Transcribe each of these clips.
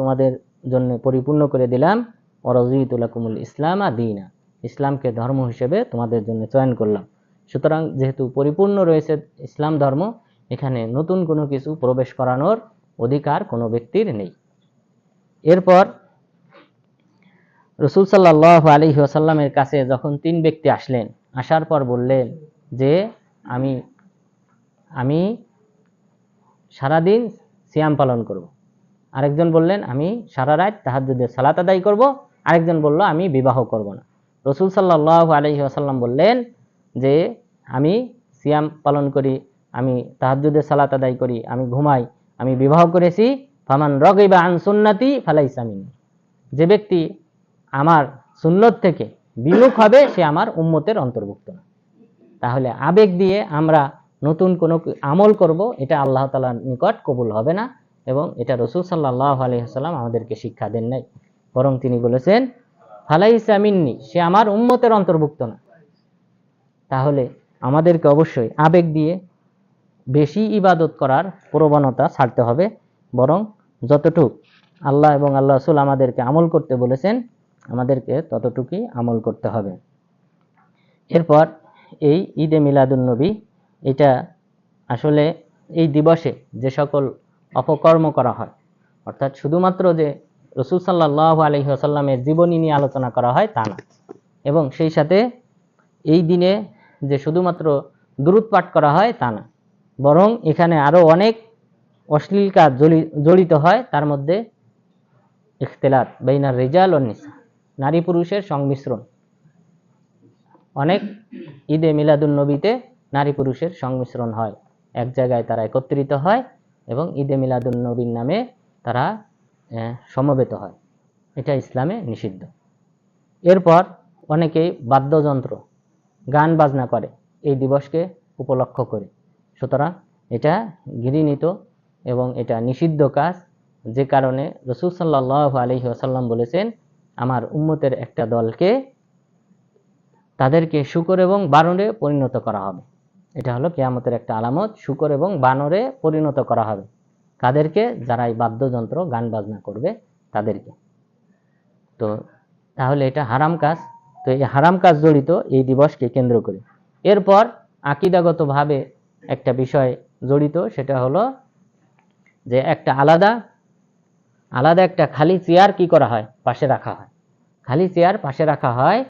তোমাদের জন্য পরিপূর্ণ করে দিলাম। অরজিতুলাকুমুল ইসলাম আদিনা ইসলামকে ধর্ম হিসেবে তোমাদের জন্য চয়ন করলাম। সুতরাং যেহেতু পরিপূর্ণ রয়েছে ইসলাম ধর্ম, এখানে নতুন কোনো কিছু প্রবেশ করানোর অধিকার কোনো ব্যক্তির নেই। এরপর রসুল সাল্লাহ আলী ওসাল্লামের কাছে যখন তিন ব্যক্তি আসলেন, আসার পর বললেন যে, আমি আমি সারাদিন সিয়াম পালন করব। আরেকজন বললেন, আমি সারা রাত তাহাজুদের সালাত আদায় করব। আরেকজন বলল, আমি বিবাহ করব না। রসুল সাল্লাহ আলহি আসাল্লাম বললেন যে, আমি সিয়াম পালন করি, আমি তাহাজুদের সালাত আদায় করি, আমি ঘুমাই, আমি বিবাহ করেছি। ফামান রগিবা আন সুন্নাতি ফালাইসামিন যে ব্যক্তি আমার সুন্নত থেকে বিমুখ হবে, সে আমার উম্মতের অন্তর্ভুক্ত না। তাহলে আবেগ দিয়ে আমরা নতুন কোনো আমল করব, এটা আল্লাহ তালার নিকট কবুল হবে না। এবং এটা রসুল সাল্লাহ আলহিহাল্লাম আমাদেরকে শিক্ষা দেন নাই। বরং তিনি বলেছেন, ফালাইসা মিন্নি, সে আমার উম্মতের অন্তর্ভুক্ত না। তাহলে আমাদেরকে অবশ্যই আবেগ দিয়ে বেশি ইবাদত করার প্রবণতা ছাড়তে হবে। বরং যতটুক আল্লাহ এবং আল্লাহ রসুল আমাদেরকে আমল করতে বলেছেন, আমাদেরকে ততটুকুই আমল করতে হবে। এরপর এই ঈদে মিলাদুন্নবী এটা আসলে এই দিবসে যে সকল অপকর্ম করা হয়। অর্থাৎ শুধুমাত্র যে রসুল সাল্লাহ আলহি আসাল্লামের জীবনী নিয়ে আলোচনা করা হয় তা না। এবং সেই সাথে এই দিনে যে শুধুমাত্র দুরুদ পাঠ করা হয় তা না। বরং এখানে আরও অনেক অশ্লীল কাজ জড়িত হয়, তার মধ্যে ইখতলাত বেইনার রেজাল ও নিসা, নারী পুরুষের সংমিশ্রণ। অনেক ঈদে মিলাদুল নবীতে নারী পুরুষের সংমিশ্রণ হয়। এক জায়গায় তারা একত্রিত হয় এবং ঈদে মিলাদুল নবীর নামে তারা সমবেত হয়। এটা ইসলামে নিষিদ্ধ। এরপর অনেকেই বাদ্যযন্ত্র, গান বাজনা করে এই দিবসকে উপলক্ষ করে। সুতরাং এটা ঘৃণিত এবং এটা নিষিদ্ধ কাজ। যে কারণে রসুল সাল্লাহ আলহি আসাল্লাম বলেছেন, আমার উম্মতের একটা দলকে তাদেরকে শুকর এবং বারণে পরিণত করা হবে। এটা হলো কেয়ামতের একটা আলামত, শুকর এবং বানরে পরিণত করা হবে। কাদেরকে? যারা এই বাদ্যযন্ত্র গান বাজনা করবে, তাদেরকে। তো তাহলে এটা হারাম কাজ। তো এই হারাম কাজ জড়িত এই দিবসকে কেন্দ্র করে। এরপর আকিদাগতভাবে একটা বিষয় জড়িত, সেটা হলো যে একটা আলাদা আলাদা একটা খালি চেয়ার কি করা হয়? পাশে রাখা হয়। খালি চেয়ার পাশে রাখা হয়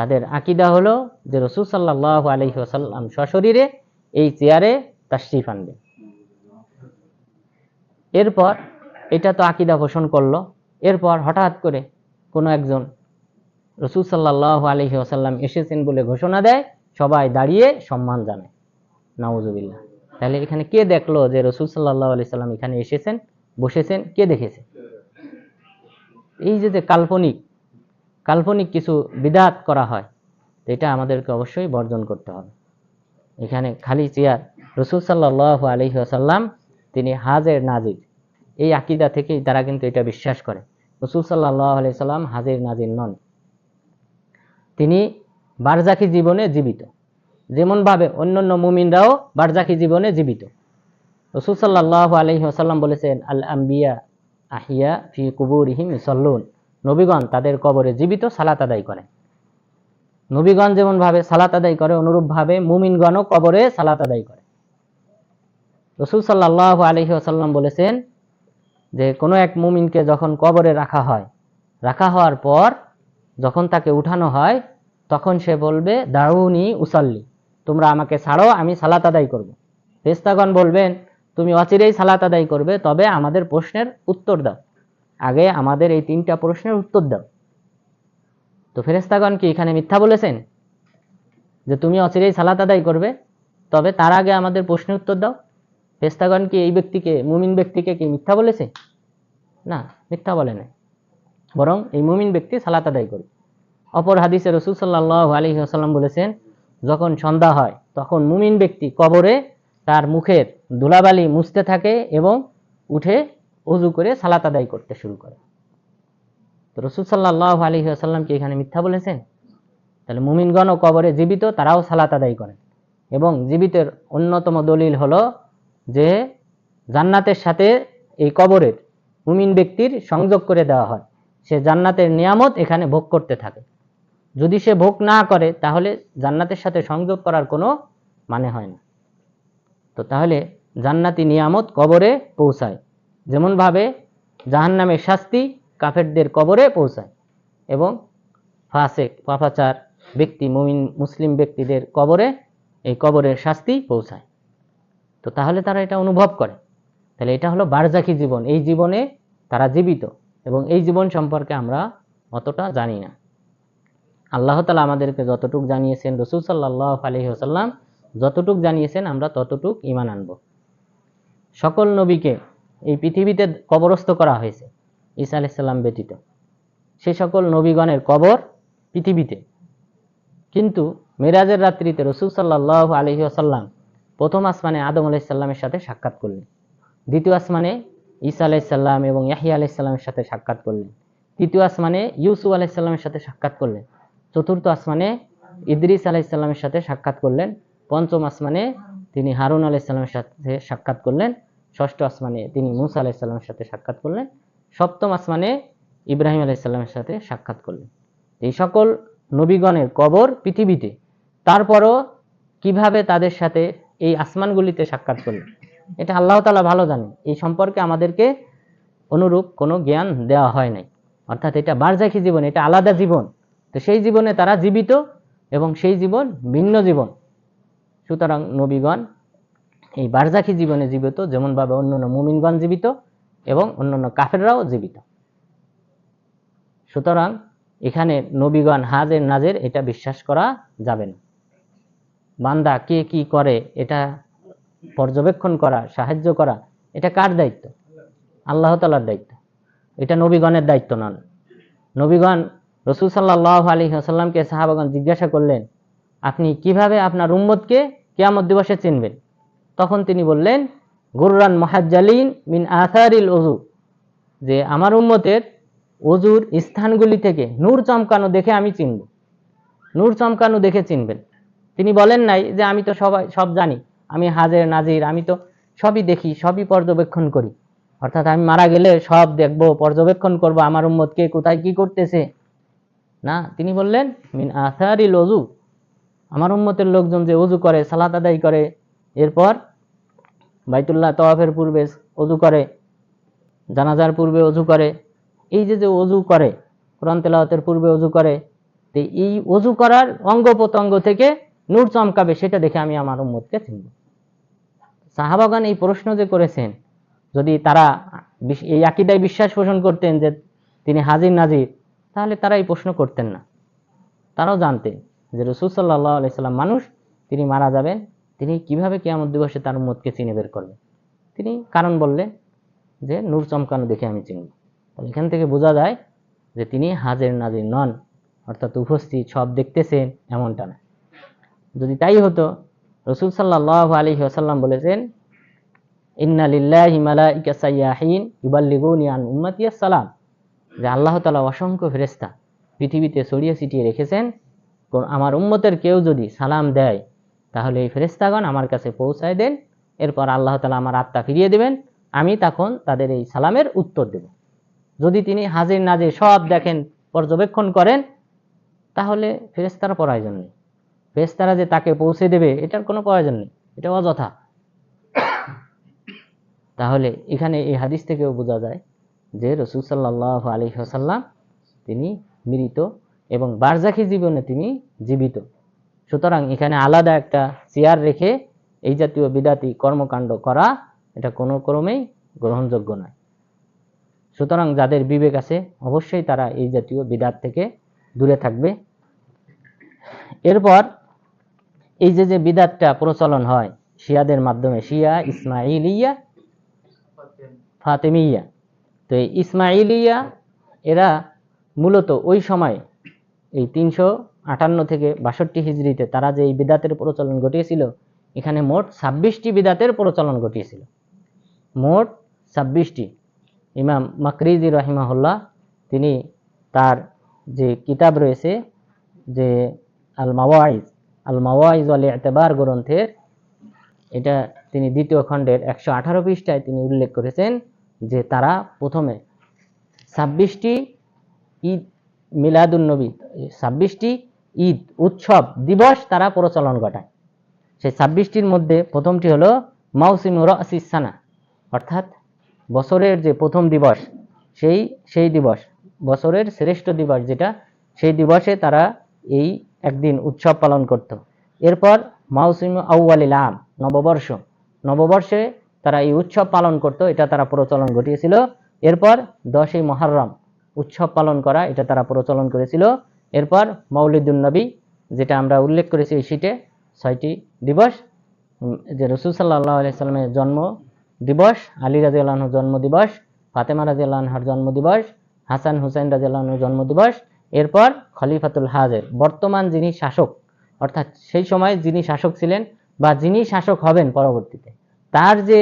তাদের আকিদা হলো যে রসুল সাল্লাহ আলহি আসাল্লাম সশরীরে এই চেয়ারে তাশরিফ আনবে। এরপর এটা তো আকিদা পোষণ করল। এরপর হঠাৎ করে কোনো একজন রসুল সাল্লাহ আলহি আসাল্লাম এসেছেন বলে ঘোষণা দেয়, সবাই দাঁড়িয়ে সম্মান জানায় নাউজুবিল্লাহ। তাহলে এখানে কে দেখল যে রসুল সাল্লাহ আলি সাল্লাম এখানে এসেছেন, বসেছেন, কে দেখেছে? এই যে যে কাল্পনিক কাল্পনিক কিছু বিদাত করা হয় এটা আমাদেরকে অবশ্যই বর্জন করতে হবে। এখানে খালি চেয়ার, রসুল সাল্লাহ আলহি আসাল্লাম তিনি হাজের নাজির। এই আকিদা থেকেই তারা কিন্তু এটা বিশ্বাস করে। রসুল সাল্লাহ আলি সাল্লাম হাজির নাজির নন। তিনি বারজাকি জীবনে জীবিত। যেমনভাবে অন্যান্য মুমিনরাও বারজাকি জীবনে জীবিত। রসুল সাল্লাহ আলহি আসাল্লাম বলেছেন আল আম্বিয়া আহিয়া ফি কুবুরিহিম সল্লুন নবীগণ তাদের কবরে জীবিত সালাত আদায় করে। নবীগণ যেমনভাবে সালাত আদায় করে, অনুরূপভাবে মুমিনগণও কবরে সালাত আদায় করে। রসুল সাল্লাহ আলহি আসাল্লাম বলেছেন যে, কোনো এক মুমিনকে যখন কবরে রাখা হয়, রাখা হওয়ার পর যখন তাকে উঠানো হয়, তখন সে বলবে, দাউনি উসাল্লি, তোমরা আমাকে ছাড়ো, আমি সালাত আদায় করব। ফেস্তাগণ বলবেন, তুমি অচিরেই সালাত আদায় করবে, তবে আমাদের প্রশ্নের উত্তর দাও। আগে আমাদের এই তিনটা প্রশ্নের উত্তর দাও। তো ফেরেস্তাগণ কি এখানে মিথ্যা বলেছেন? যে তুমি অচিরেই সালাত আদায় করবে? তবে তার আগে আমাদের প্রশ্নের উত্তর দাও। ফেরেস্তাগণ কি এই ব্যক্তিকে, মুমিন ব্যক্তিকে কি মিথ্যা বলেছে? না, মিথ্যা বলে না বরং এই মুমিন ব্যক্তি সালাত আদায় করবে অপর হাদিসে রসুল সাল্লাহ আলী আসাল্লাম বলেছেন, যখন সন্ধ্যা হয়, তখন মুমিন ব্যক্তি কবরে তার মুখের ধুলাবালি মুছতে থাকে এবং উঠে অজু করে সালাত আদায় করতে শুরু করে। তো রসুল সাল্লাহ আলী আসাল্লাম কি এখানে মিথ্যা বলেছেন? তাহলে মুমিনগণও কবরে জীবিত, তারাও সালাত আদায় করেন। এবং জীবিতের অন্যতম দলিল হলো যে, জান্নাতের সাথে এই কবরের মুমিন ব্যক্তির সংযোগ করে দেওয়া হয়। সে জান্নাতের নিয়ামত এখানে ভোগ করতে থাকে। যদি সে ভোগ না করে, তাহলে জান্নাতের সাথে সংযোগ করার কোনো মানে হয় না। তো তাহলে জান্নাতি নিয়ামত কবরে পৌঁছায়। যেমনভাবে জাহান্নামের শাস্তি কাফেরদের কবরে পৌঁছায় এবং ফাসেক, পাপাচার ব্যক্তি, মুমিন, মুসলিম ব্যক্তিদের কবরে, এই কবরের শাস্তি পৌঁছায়। তো তাহলে তারা এটা অনুভব করে। তাহলে এটা হলো বারজাকি জীবন। এই জীবনে তারা জীবিত এবং এই জীবন সম্পর্কে আমরা অতটা জানি না। আল্লাহ তালা আমাদেরকে যতটুক জানিয়েছেন, রসুল সাল্লাহ আলহি আসাল্লাম যতটুক জানিয়েছেন, আমরা ততটুক ইমান আনব। সকল নবীকে এই পৃথিবীতে কবরস্থ করা হয়েছে, ঈসা আলাইসাল্লাম ব্যতীত। সে সকল নবীগণের কবর পৃথিবীতে। কিন্তু মেরাজের রাত্রিতে রসুল সাল্লাহ আলহি আসাল্লাম প্রথম আসমানে আদম আলাইসাল্লামের সাথে সাক্ষাৎ করলেন। দ্বিতীয় আসমানে ঈসা আলাইসাল্লাম এবং ইয়াহিয়া আলাইসাল্লামের সাথে সাক্ষাৎ করলেন। তৃতীয় আসমানে ইউসুফ আলাইসাল্লামের সাথে সাক্ষাৎ করলেন। চতুর্থ আসমানে ইদ্রিস আলাইসাল্লামের সাথে সাক্ষাৎ করলেন। পঞ্চম আসমানে তিনি হারুন আলাইসাল্লামের সাথে সাক্ষাৎ করলেন। ষষ্ঠ আসমানে তিনি মুসা আলাইসাল্লামের সাথে সাক্ষাৎ করলেন। সপ্তম আসমানে ইব্রাহিম আলাইসাল্লামের সাথে সাক্ষাৎ করলেন। এই সকল নবীগণের কবর পৃথিবীতে। তারপরও কীভাবে তাদের সাথে এই আসমানগুলিতে সাক্ষাৎ করলেন? এটা আল্লাহ তালা ভালো জানেন। এই সম্পর্কে আমাদেরকে অনুরূপ কোনো জ্ঞান দেওয়া হয় নাই। অর্থাৎ এটা বারজাকি জীবন, এটা আলাদা জীবন। তো সেই জীবনে তারা জীবিত এবং সেই জীবন ভিন্ন জীবন। সুতরাং নবীগণ এই বারজাকি জীবনে জীবিত, যেমনভাবে অন্যান্য মুমিনগণ জীবিত এবং অন্যান্য কাফেররাও জীবিত। সুতরাং এখানে নবীগণ হাজের নাজের এটা বিশ্বাস করা যাবে না। বান্দা কে কি করে, এটা পর্যবেক্ষণ করা, সাহায্য করা, এটা কার দায়িত্ব? আল্লাহ তালার দায়িত্ব। এটা নবীগণের দায়িত্ব নন নবীগণ রসুল সাল্লাহ আলী আসাল্লামকে সাহাবাগণ জিজ্ঞাসা করলেন, আপনি কীভাবে আপনার উম্মতকে কেয়ামত দিবসে চিনবেন? তখন তিনি বললেন, গুররান মহাজ্জালিন মিন আসারিল অজু যে আমার উম্মতের অজুর স্থানগুলি থেকে নূর চমকানো দেখে আমি চিনব। নূর চমকানো দেখে চিনবেন। তিনি বলেন নাই যে আমি তো সবাই, সব জানি। আমি হাজের, নাজির, আমি তো সবই দেখি, সবই পর্যবেক্ষণ করি। অর্থাৎ আমি মারা গেলে সব দেখব, পর্যবেক্ষণ করব আমার উম্মতকে কোথায় কি করতেছে। না, তিনি বললেন, মিন আসারিল অজু আমার উম্মতের লোকজন যে অজু করে, সালাত আদায় করে, এরপর বাইতুল্লাহ তওয়াফের পূর্বে অজু করে, জানাজার পূর্বে অজু করে, এই যে যে অজু করে, কোরআন তেলাওয়াতের পূর্বে অজু করে, তো এই অজু করার অঙ্গ প্রত্যঙ্গ থেকে নূর চমকাবে সেটা দেখে আমি আমার উম্মতকে চিনব। সাহাবাগান এই প্রশ্ন যে করেছেন, যদি তারা এই আকিদায় বিশ্বাস পোষণ করতেন যে তিনি হাজির নাজির, তাহলে তারা এই প্রশ্ন করতেন না। তারাও জানতেন যে রসুল সাল্লাহ আলাইসাল্লাম মানুষ, তিনি মারা যাবেন তিনি কীভাবে কেয়ামত দিবসে তার উম্মতকে চিনে বের করবেন তিনি কারণ বললেন যে, নূর চমকানো দেখে আমি চিনব তাহলে এখান থেকে বোঝা যায় যে তিনি হাজের নাজির নন, অর্থাৎ উপস্থিত, সব দেখতেছেন, এমনটা না। যদি তাই হতো, রসুল সাল্লাহ আলী আসাল্লাম বলেছেন, ইন্না লিল্লাহি মালাইকা সাইয়াহিন ইউবাল্লিগুনি আন উম্মতিয়া সালাম যে আল্লাহ তালা অসংখ্য ফেরেস্তা পৃথিবীতে ছড়িয়ে ছিটিয়ে রেখেছেন। আমার উম্মতের কেউ যদি সালাম দেয় তাহলে এই ফেরেস্তাগণ আমার কাছে পৌঁছায় দেন। এরপর আল্লাহ তালা আমার আত্মা ফিরিয়ে দেবেন। আমি তখন তাদের এই সালামের উত্তর দেব। যদি তিনি হাজির নাজির সব দেখেন, পর্যবেক্ষণ করেন, তাহলে ফেরেস্তার প্রয়োজন নেই। ফেরেস্তারা যে তাকে পৌঁছে দেবে, এটার কোনো প্রয়োজন নেই। এটা অযথা। তাহলে এখানে এই হাদিস থেকেও বোঝা যায় যে রসুল সাল্লাহ আলী হাসাল্লাম তিনি মৃত এবং বারজাখি জীবনে তিনি জীবিত। সুতরাং এখানে আলাদা একটা চেয়ার রেখে এই জাতীয় বিদাতি কর্মকাণ্ড করা, এটা কোনো ক্রমেই গ্রহণযোগ্য নয়। সুতরাং যাদের বিবেক আছে, অবশ্যই তারা এই জাতীয় বিদাত থেকে দূরে থাকবে। এরপর এই যে যে বিদাতটা প্রচলন হয় শিয়াদের মাধ্যমে, শিয়া ইসমাইলিয়া ফাতেমিয়া। তো এই ইসমাইলিয়া এরা মূলত ওই সময় এই তিনশো আটান্ন থেকে বাষট্টি হিজড়িতে তারা যে এই বিদাতের প্রচলন ঘটিয়েছিল, এখানে মোট ছাব্বিশটি বিদাতের প্রচলন ঘটিয়েছিল। মোট ছাব্বিশটি। ইমাম মাকরিজি রহিমাহুল্লাহ, তিনি তার যে কিতাব রয়েছে যে আল মাওয়াইজ আল মাওয়াইজ আল এতেবার গ্রন্থের, এটা তিনি দ্বিতীয় খণ্ডের একশো আঠারো পৃষ্ঠায় তিনি উল্লেখ করেছেন যে তারা প্রথমে ছাব্বিশটি ঈদ মিলাদুন্নবী ছাব্বিশটি ঈদ, উৎসব, দিবস তারা প্রচলন ঘটায়। সেই ছাব্বিশটির মধ্যে প্রথমটি হলো মাউসিম রাসিসানা অর্থাৎ বছরের যে প্রথম দিবস, সেই সেই দিবস, বছরের শ্রেষ্ঠ দিবস যেটা, সেই দিবসে তারা এই একদিন উৎসব পালন করত। এরপর মাউসিম আউ্বালিল আম, নববর্ষ। নববর্ষে তারা এই উৎসব পালন করত, এটা তারা প্রচলন ঘটিয়েছিল। এরপর দশই মহরম, উৎসব পালন করা, এটা তারা প্রচলন করেছিল। এরপর মৌলিদুন নবী, যেটা আমরা উল্লেখ করেছি এই শীটে ছয়টি দিবস যে রসুল সাল্লাহ আলাইসাল্লামের জন্ম দিবস, আলী রাজি আল্লাহর জন্ম দিবস, ফাতেমা রাজি আল্লাহর জন্ম দিবস, হাসান হুসাইন রাজি আল্লাহর জন্ম দিবস, এরপর খলিফাতুল হাজের, বর্তমান যিনি শাসক, অর্থাৎ সেই সময় যিনি শাসক ছিলেন বা যিনি শাসক হবেন পরবর্তীতে, তার যে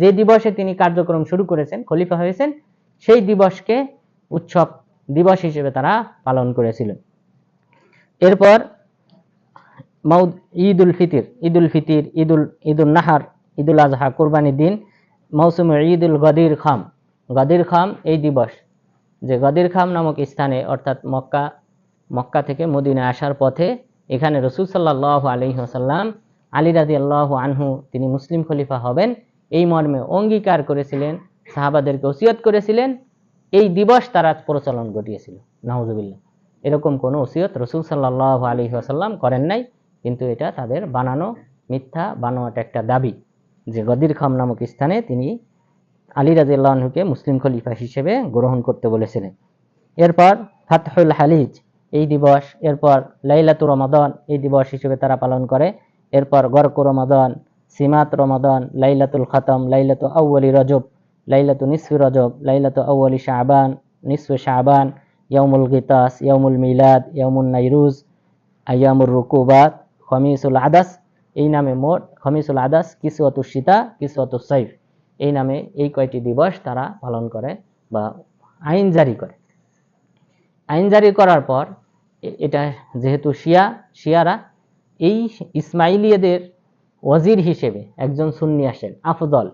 যে দিবসে তিনি কার্যক্রম শুরু করেছেন, খলিফা হয়েছেন, সেই দিবসকে উৎসব দিবস হিসেবে তারা পালন করেছিলেন। এরপর মাউদ ঈদ উল ফিতির ঈদ উল ফিতির ঈদ উল ঈদ উল নাহার ঈদ উল আজহা, কোরবানির দিন, মৌসুম ঈদ উল গদির খাম। গদির খাম এই দিবস, যে গদির খাম নামক স্থানে, অর্থাৎ মক্কা মক্কা থেকে মদিনায় আসার পথে এখানে রসুল সাল্লাহ আলী হাসাল্লাম আলী রাজি আল্লাহ আনহু, তিনি মুসলিম খলিফা হবেন, এই মর্মে অঙ্গীকার করেছিলেন, সাহাবাদেরকে ওসিয়ত করেছিলেন, এই দিবস তারা প্রচলন ঘটিয়েছিল। নাহুজুবিল্লাহ এরকম কোনো ওসিয়ত রসুল সাল্লাহ আলী আসাল্লাম করেন নাই, কিন্তু এটা তাদের বানানো মিথ্যা, বানোয়াট একটা দাবি যে গদির খাম নামক স্থানে তিনি আলী রাজিউল্লাহকে মুসলিম খলিফা হিসেবে গ্রহণ করতে বলেছিলেন। এরপর ফাতহুল হালিজ, এই দিবস, এরপর লাইলাতু রমাদন, এই দিবস হিসেবে তারা পালন করে। এরপর গরক রমাদন, সিমাত রমাদন, লাইলাতুল খতম, লাইলাতু আউ্বালি রজব, লাইলাতু নিসফি রজব, লাইলাতু আউ্বালি শাহবান নিসফে শাহবান ইয়ামুল গিতাস ইয়ামুল মিলাদ ইয়ামুল নাইরুজ, আয়ামুর রুকুবাত, খমিসুল আদাস, এই নামে মোট খমিসুল আদাস কিসুয়াতুর সীতা কিসুয়াতুর সাইফ। এই নামে এই কয়টি দিবস তারা পালন করে বা আইন জারি করে। আইন জারি করার পর এটা যেহেতু শিয়া, শিয়ারা, এই ইসমাইলিয়াদের ওয়াজির হিসেবে একজন সুন্নি আসেন, আফদল।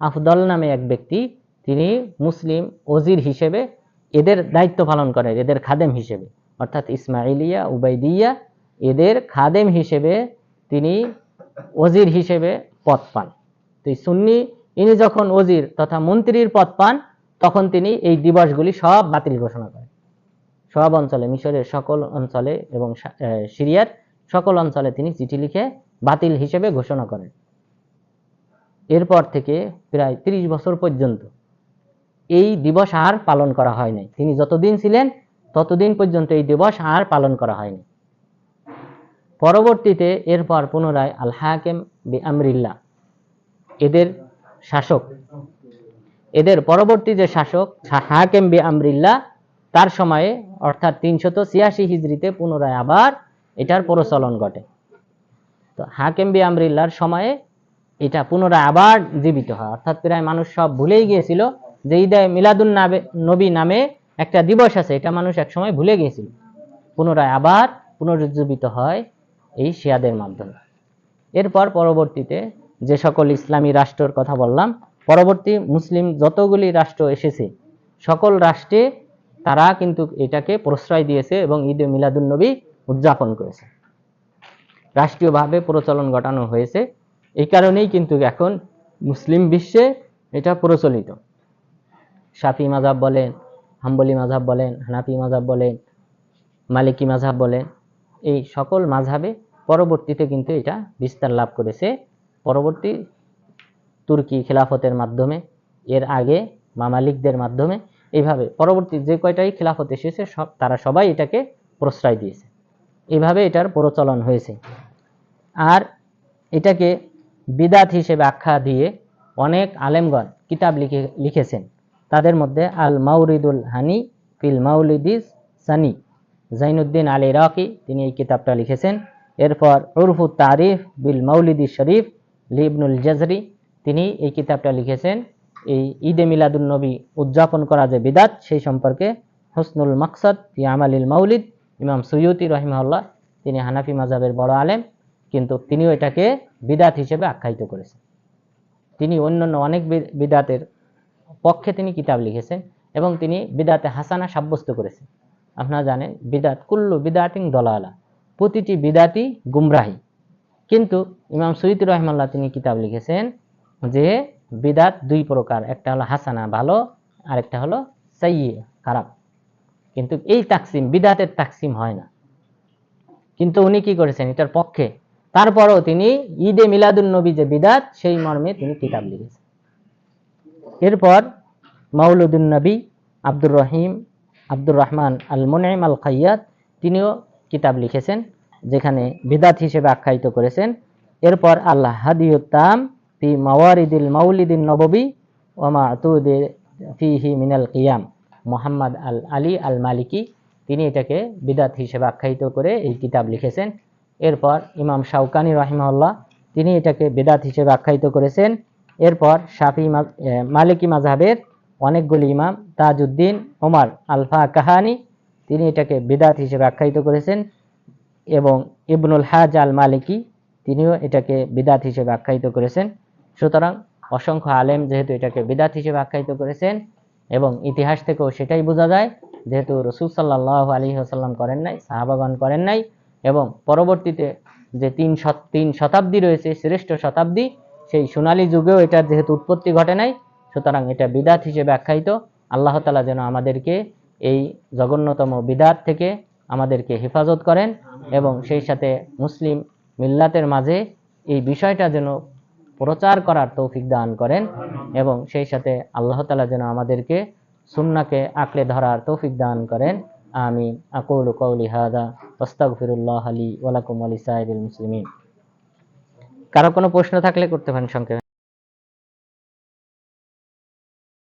আফদল নামে এক ব্যক্তি, তিনি মুসলিম ওজির হিসেবে এদের দায়িত্ব পালন করেন এদের খাদেম হিসেবে। অর্থাৎ ইসমাইলিয়া উবাইদিয়া, এদের খাদেম হিসেবে তিনি ওজির হিসেবে পদ পান। তো সুন্নি, ইনি যখন ওজির তথা মন্ত্রীর পদ পান, তখন তিনি এই দিবসগুলি সব বাতিল ঘোষণা করেন। সব অঞ্চলে, মিশরের সকল অঞ্চলে এবং সিরিয়ার সকল অঞ্চলে তিনি চিঠি লিখে বাতিল হিসেবে ঘোষণা করেন। এরপর থেকে প্রায় ৩০ বছর পর্যন্ত এই দিবস আর পালন করা হয় নাই তিনি যতদিন ছিলেন, ততদিন পর্যন্ত এই দিবস আর পালন করা হয়নি। পরবর্তীতে এরপর পুনরায় আল হাকেম বি আমরিল্লা এদের শাসক। এদের পরবর্তী যে শাসক হাকেম বি আমরিল্লা তার সময়ে, অর্থাৎ তিনশত ছিয়াশি হিজড়িতে পুনরায় আবার এটার প্রচলন ঘটে। তো হাকেম বি আমরিল্লার সময়ে এটা পুনরায় আবার জীবিত হয়। অর্থাৎ প্রায় মানুষ সব ভুলেই গিয়েছিল যে ঈদে মিলাদুন নাবে নামে একটা দিবস আছে, এটা মানুষ একসময় ভুলে গিয়েছিল। পুনরায় আবার পুনরুজ্জীবিত হয় এই শিয়াদের মাধ্যমে। এরপর পরবর্তীতে যে সকল ইসলামী রাষ্ট্রের কথা বললাম, পরবর্তী মুসলিম যতগুলি রাষ্ট্র এসেছে, সকল রাষ্ট্রে তারা কিন্তু এটাকে প্রশ্রয় দিয়েছে এবং ঈদে মিলাদুন্নবী উদযাপন করেছে। রাষ্ট্রীয়ভাবে প্রচলন ঘটানো হয়েছে। এই কারণেই কিন্তু এখন মুসলিম বিশ্বে এটা প্রচলিত। শাফি মাজাব বলেন, হাম্বলি মাঝাব বলেন, হানাফি মাঝাব বলেন, মালিকি মাঝাব বলেন, এই সকল মাঝাবে পরবর্তীতে কিন্তু এটা বিস্তার লাভ করেছে। পরবর্তী তুর্কি খেলাফতের মাধ্যমে, এর আগে মামালিকদের মাধ্যমে এইভাবে পরবর্তী যে কয়টাই খেলাফত এসেছে, সব তারা সবাই এটাকে প্রশ্রয় দিয়েছে। এইভাবে এটার প্রচলন হয়েছে। আর এটাকে বিদাত হিসেবে আখ্যা দিয়ে অনেক আলেমগণ কিতাব লিখে, লিখেছেন। তাদের মধ্যে আল মাউরিদুল হানি ফিল মাউলিদিস সানি, জাইনুদ্দিন আলী রাকি তিনি এই কিতাবটা লিখেছেন। এরপর উরফুত তারিফ বিল মাউলিদি শরীফ লিবনুল জাজরি, তিনি এই কিতাবটা লিখেছেন। এই ঈদে মিলাদুল নবী উদযাপন করা যে বিদাত, সেই সম্পর্কে হুসনুল মাকসাদ ফি আমালিল মাউলিদ, ইমাম সৈয়দি রহিমাল্লাহ তিনি হানাফি মাজাবের বড় আলেম, কিন্তু তিনিও এটাকে বিদাত হিসেবে আখ্যায়িত করেছেন। তিনি অন্যান্য অনেক বিদাতের পক্ষে তিনি কিতাব লিখেছেন এবং তিনি বিদাতে হাসানা সাব্যস্ত করেছেন। আপনারা জানেন, বিদাত কুল্লু বিদাতিং দলালা, প্রতিটি বিদাতি গুমরাহী। কিন্তু ইমাম সৈয়দ রহমাল্লাহ তিনি কিতাব লিখেছেন যে, বিদাত দুই প্রকার, একটা হলো হাসানা ভালো, আরেকটা হলো সাইয়ে খারাপ। কিন্তু এই তাকসিম, বিদাতের তাকসিম হয় না। কিন্তু উনি কি করেছেন? এটার পক্ষে। তারপরও তিনি ঈদে মিলাদুন নবী যে বিদাত, সেই মর্মে তিনি কিতাব লিখেছেন। এরপর মাউলুদুন নবী আব্দুর রহিম, আব্দুর রহমান আল মুনাইম আল খাইয়াত তিনিও কিতাব লিখেছেন, যেখানে বিদাত হিসেবে আখ্যায়িত করেছেন। এরপর আল্লাহ হাদিউত্তাম ফি মাওয়ারিদিল মাউলিদিন নববী ওমা তুদে ফিহি মিনাল কিয়াম। মোহাম্মদ আল আলী আল মালিকি তিনি এটাকে বিদাত হিসেবে আখ্যায়িত করে এই কিতাব লিখেছেন। এরপর ইমাম শাউকানি রহিমাল্লাহ তিনি এটাকে বেদাত হিসেবে আখ্যায়িত করেছেন। এরপর শাফি মালিকি মাযহাবের অনেকগুলি ইমাম, তাজউদ্দিন, ওমর আলফা কাহানি তিনি এটাকে বিদাত হিসেবে আখ্যায়িত করেছেন এবং ইবনুল হাজ আল মালিকি তিনিও এটাকে বিদাত হিসেবে আখ্যায়িত করেছেন। সুতরাং অসংখ্য আলেম যেহেতু এটাকে বিদাত হিসেবে আখ্যায়িত করেছেন এবং ইতিহাস থেকেও সেটাই বোঝা যায়, যেহেতু রসুল সাল্লাহ আলী আসাল্লাম করেন নাই, সাহাবাগণ করেন নাই এবং পরবর্তীতে যে তিন তিন শতাব্দী রয়েছে, শ্রেষ্ঠ শতাব্দী সেই সোনালী যুগেও এটার যেহেতু উৎপত্তি ঘটে নাই সুতরাং এটা বিদাত হিসেবে আখ্যায়িত। আল্লাহ তালা যেন আমাদেরকে এই জঘন্যতম বিদাত থেকে আমাদেরকে হেফাজত করেন এবং সেই সাথে মুসলিম মিল্লাতের মাঝে এই বিষয়টা যেন প্রচার করার তৌফিক দান করেন এবং সেই সাথে আল্লাহ তালা যেন আমাদেরকে সুন্নাকে আঁকড়ে ধরার তৌফিক দান করেন। আমি আকুল কৌলি হাদা ওস্তাগফিরুল্লাহ আলী ওয়ালাকুম আলী সাহেবুল মুসলিমিন। কারও কোনো প্রশ্ন থাকলে করতে পারেন সংক্ষেপে।